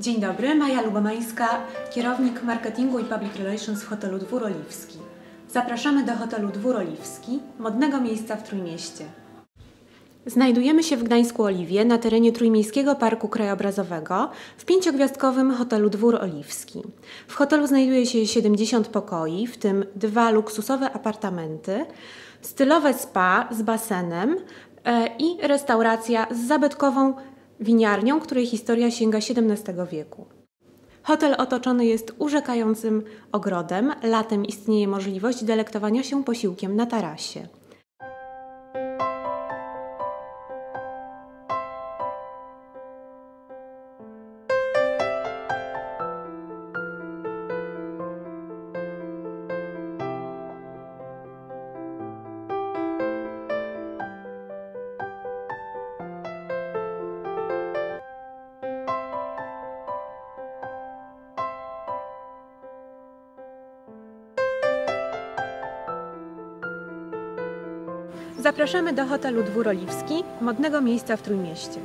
Dzień dobry, Maja Lubomańska, kierownik marketingu i public relations w hotelu Dwór Oliwski. Zapraszamy do hotelu Dwór Oliwski, modnego miejsca w Trójmieście. Znajdujemy się w Gdańsku Oliwie na terenie Trójmiejskiego Parku Krajobrazowego w pięciogwiazdkowym hotelu Dwór Oliwski. W hotelu znajduje się 70 pokoi, w tym dwa luksusowe apartamenty, stylowe spa z basenem e, i restauracja z zabytkową winiarnią, której historia sięga XVII wieku. Hotel otoczony jest urzekającym ogrodem. Latem istnieje możliwość delektowania się posiłkiem na tarasie. Zapraszamy do hotelu Dwór Oliwski, modnego miejsca w Trójmieście.